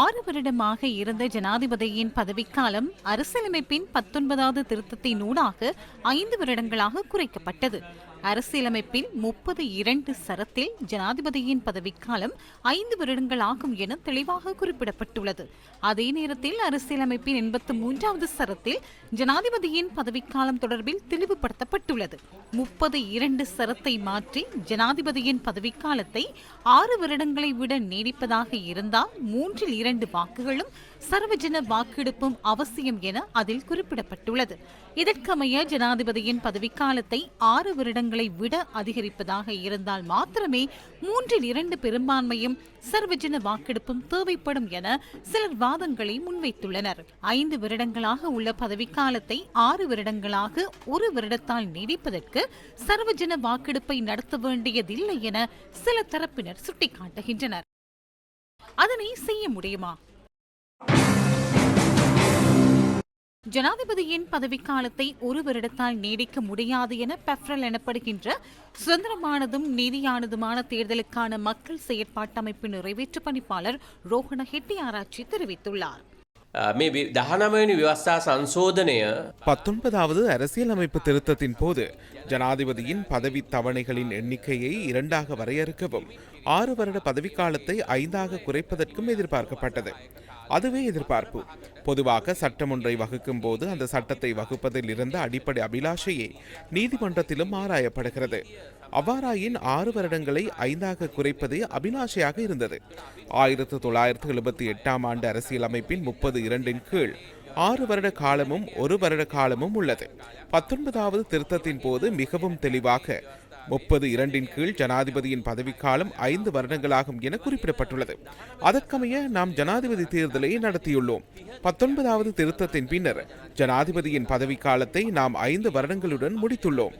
ஆறு வருடமாக இருந்த ஜனாதிபதியின் பதவிக்காலம் அரசியலமைப்பின் பத்தொன்பதாவது திருத்தத்தினூடாக ஐந்து வருடங்களாக குறைக்கப்பட்டது. அரசியலமைப்பின் முப்பது இரண்டு சரத்தில் ஜனாதிபதியின் பதவிக்காலம் ஐந்து வருடங்கள் ஆகும் என தெளிவாக குறிப்பிடப்பட்டுள்ளது. அதே நேரத்தில் அரசியலமைப்பின் எண்பத்து மூன்றாவது சரத்தில் ஜனாதிபதியின் பதவிக்காலம் தொடர்பில் தெளிவுபடுத்தப்பட்டுள்ளது. முப்பது இரண்டு சரத்தை மாற்றி ஜனாதிபதியின் பதவிக்காலத்தை ஆறு வருடங்களை விட நீடிப்பதாக இருந்தால் மூன்றில் இரண்டு வாக்குகளும் சர்வஜன வாக்கெடுப்பும் அவசியம் என அதில் குறிப்பிடப்பட்டுள்ளது. இதற்கமைய ஜனாதிபதியின் பதவிக்காலத்தை ஆறு வருடங்கள் மாநிலங்களை விட அதிகரிப்பதாக இருந்தால் மாத்திரமே மூன்றில் இரண்டு பெரும்பான்மையும் சர்வஜன வாக்கெடுப்பும் தேவைப்படும் என சிலர் வாதங்களை முன்வைத்துள்ளனர். ஐந்து வருடங்களாக உள்ள பதவிக்காலத்தை ஆறு வருடங்களாக ஒரு வருடத்தால் நீடிப்பதற்கு சர்வஜன வாக்கெடுப்பை நடத்த வேண்டியதில்லை என சில தரப்பினர் சுட்டிக்காட்டுகின்றனர். அதனை செய்ய முடியுமா? ஜனாதிபதியின் பதவிக்காலத்தை ஒரு வருடத்தால் நீடிக்க முடியாது என பெப்ரல் எனப்படுகின்ற சுதந்திரமானதும் நீதியானதுமான தேர்தலுக்கான மக்கள் செயற்பாட்டு அமைப்பு நிறைவேற்று பணிப்பாளர் ரோஹண ஹெட்டி ஆராய்ச்சி தெரிவித்துள்ளார் මේ දහනමයනි ව්‍යවස්ථා සංශෝධනය பத்தொன்பதாவது அரசியலமைப்பு திருத்தத்தின் போது ஜனாதிபதியின் பதவி தவணைகளின் எண்ணிக்கையை இரண்டாக வரையறுக்கவும் ஆறு வருட பதவிக்காலத்தை ஐந்தாக குறைப்பதற்கும் எதிர்பார்க்கப்பட்டது. அதுவே எதிர்பார்ப்பு. பொதுவாக சட்டம் ஒன்றை வகுக்கும் போது அந்த சட்டத்தை வகுப்பதில் இருந்த அடிப்படை அபிலாஷையே நீதிமன்றத்திலும் ஆராயப்படுகிறது. அவ்வாறாயின் ஆறு வருடங்களை ஐந்தாக குறைப்பதே அபிலாஷையாக இருந்தது. ஆயிரத்தி தொள்ளாயிரத்தி எழுபத்தி எட்டாம் ஆண்டு அரசியலமைப்பின் முப்பது இரண்டின் கீழ் ஆறு வருட காலமும் ஒரு வருட காலமும் உள்ளது. பத்தொன்பதாவது திருத்தத்தின் போது மிகவும் தெளிவாக முப்பது இரண்டின் கீழ் ஜனாதிபதியின் பதவிக்காலம் ஐந்து வருடங்களாகும் என குறிப்பிடப்பட்டுள்ளது. அதற்கமைய நாம் ஜனாதிபதி தேர்தலை நடத்தியுள்ளோம். பத்தொன்பதாவது திருத்தத்தின் பின்னர் ஜனாதிபதியின் பதவிக்காலத்தை நாம் ஐந்து வருடங்களுடன் முடித்துள்ளோம்.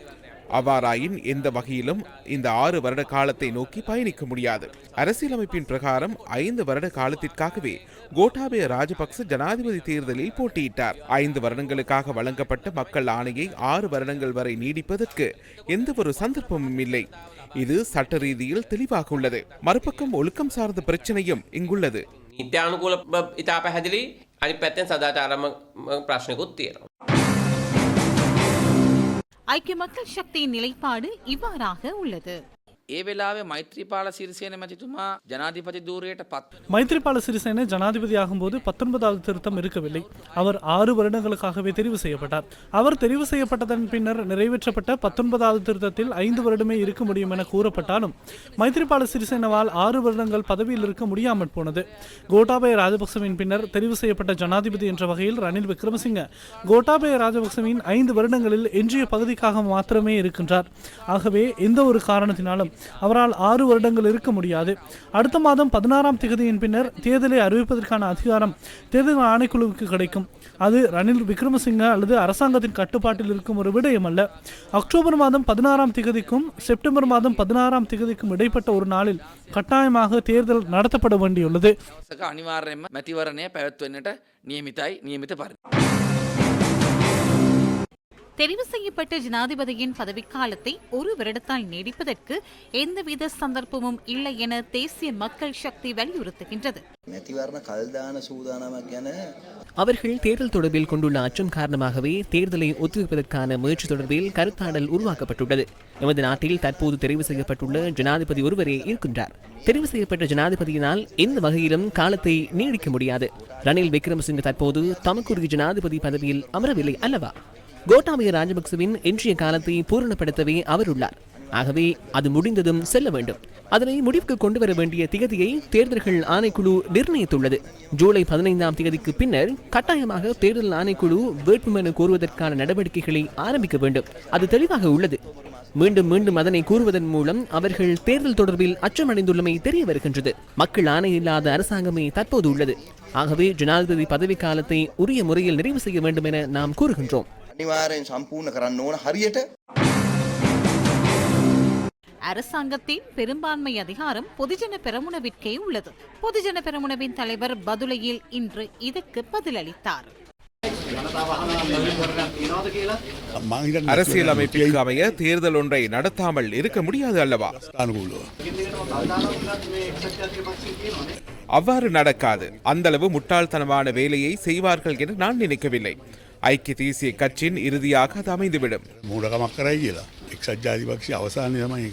அவ்வாறாயின் எந்த வகையிலும் இந்த ஆறு வருட காலத்தை நோக்கி பயணிக்க முடியாது. அரசியலமைப்பின் பிரகாரம் ஐந்து வருட காலத்திற்காகவே கோட்டாபய ராஜபக்ச ஜனாதிபதி தேர்தலில் போட்டியிட்டார். ஐந்து வருடங்களுக்காக வழங்கப்பட்ட மக்கள் ஆணையை ஆறு வருடங்கள் வரை நீடிப்பதற்கு எந்த ஒரு சந்தர்ப்பமும் இல்லை. இது சட்ட ரீதியில் தெளிவாக உள்ளது. மறுபக்கம் ஒழுக்கம் சார்ந்த பிரச்சனையும் இங்குள்ளது. நித்தியானுகூல சதாச்சாரம் ஐக்கிய மக்கள் சக்தியின் நிலைப்பாடு இவ்வாறாக உள்ளது. ඒ වෙලාවේ මෛත්‍රීපාල සිරිසයන මැතිතුමා ජනාධිපති දූරයට පත් மைத்ரிபால சிறிசேன ஜனாதிபதி ஆகும்போது பத்தொன்பதாவது திருத்தம் இருக்கவில்லை அவர் ஆறு வருடங்களுக்காகவே தெரிவு செய்யப்பட்டார் அவர் தெரிவு செய்யப்பட்டதன் பின்னர் நிறைவேற்றப்பட்ட பத்தொன்பதாவது திருத்தத்தில் ஐந்து வருடமே இருக்க முடியும் என கூறப்பட்டாலும் மைத்ரிபால சிறிசேனவால் ஆறு வருடங்கள் பதவியில் இருக்க முடியாமல் போனது கோட்டாபய ராஜபக்சவின் பின்னர் தெரிவு செய்யப்பட்ட ஜனாதிபதி என்ற வகையில் ரணில் விக்ரமசிங்க கோட்டாபய ராஜபக்சவின் ஐந்து வருடங்களில் எஞ்சிய பகுதிக்காக மாத்திரமே இருக்கின்றார் ஆகவே எந்த ஒரு காரணத்தினாலும் அவரால் ஆறு வருடங்கள் இருக்க முடியாது. அடுத்த மாதம் பதினாறாம் திகதியின் பின்னர் தேர்தலை அறிவிப்பதற்கான அதிகாரம் தேர்தல் ஆணைக்குழுவுக்கு கிடைக்கும். அது ரணில் விக்ரமசிங்க அல்லது அரசாங்கத்தின் கட்டுப்பாட்டில் இருக்கும் ஒரு விடயம் அல்ல அக்டோபர் மாதம் பதினாறாம் திகதிக்கும் செப்டம்பர் மாதம் பதினாறாம் திகதிக்கும் இடைப்பட்ட ஒரு நாளில் கட்டாயமாக தேர்தல் நடத்தப்பட வேண்டியுள்ளது. அனிவாரியமாக மத்திவரணையை பயத்துவன்னிட்ட நியமித்தாய் நியமித்து பாருங்கள் தெரிவு செய்யப்பட்ட ஜனாதிபதியின் பதவிக்காலத்தை ஒரு வருடத்தால் நீடிப்பதற்கு எந்தவித சந்தர்ப்பமும் இல்லை என தேசிய மக்கள் சக்தி வலியுறுத்துகின்றது. அவர்கள் தேர்தல் தொடர்பில் கொண்டுள்ள அச்சம் காரணமாகவே தேர்தலை ஒத்திவைப்பதற்கான முயற்சி தொடர்பில் கருத்தாடல் உருவாக்கப்பட்டுள்ளது. எமது நாட்டில் தற்போது தெரிவு செய்யப்பட்டுள்ள ஜனாதிபதி ஒருவரே இருக்கின்றார். தெரிவு செய்யப்பட்ட ஜனாதிபதியினால் எந்த வகையிலும் காலத்தை நீடிக்க முடியாது. ரணில் விக்ரமசிங்க தற்போது தமக்குரிய ஜனாதிபதி பதவியில் அமரவில்லை அல்லவா? கோட்டாபய ராஜபக்சவின் இன்றைய காலத்தை பூரணப்படுத்தவே அவர் உள்ளார். ஆகவே அது முடிந்ததும் செல்ல வேண்டும். அதனை முடிவுக்கு கொண்டு வர வேண்டிய திகதியை தேர்தல்கள் ஆணைக்குழு நிர்ணயித்துள்ளது. ஜூலை பதினைந்தாம் தேதிக்கு பின்னர் கட்டாயமாக தேர்தல் ஆணைக்குழு வேட்புமனு கோருவதற்கான நடவடிக்கைகளை ஆரம்பிக்க வேண்டும். அது தெளிவாக உள்ளது. மீண்டும் மீண்டும் அதனை கூறுவதன் மூலம் அவர்கள் தேர்தல் தொடர்பில் அச்சமடைந்துள்ளமை தெரிய வருகின்றது. மக்கள் ஆணை இல்லாத அரசாங்கமே தற்போது உள்ளது. ஆகவே ஜனாதிபதி பதவி காலத்தை உரிய முறையில் நிறைவு செய்ய வேண்டும் என நாம் கூறுகின்றோம். අනිවාරයෙන් සම්පූර්ණ කරන්න ඕන හරියට அரசாங்கத்தின் பெரும்பான்மை அதிகாரம் பொதுஜன பெரமுனவிற்கே உள்ளது பொதுஜன பெரமுனவின் தலைவர் பதுளையில் இன்று இதற்கு பதிலளித்தார் அரசியல் அமைப்பிற்கு அமைய தேர்தல் ஒன்றை நடத்தாமல் இருக்க முடியாது அல்லவா அவ்வாறு நடக்காது அந்தளவு முட்டாள்தனமான வேலையை செய்வார்கள் என நான் நினைக்கவில்லை ஐக்கிய தேசிய கட்சியின் இறுதியாக அது அமைந்துவிடும். மூடக மக்கள் எக்ஸட் ஜாதி பக்ஷி அவசான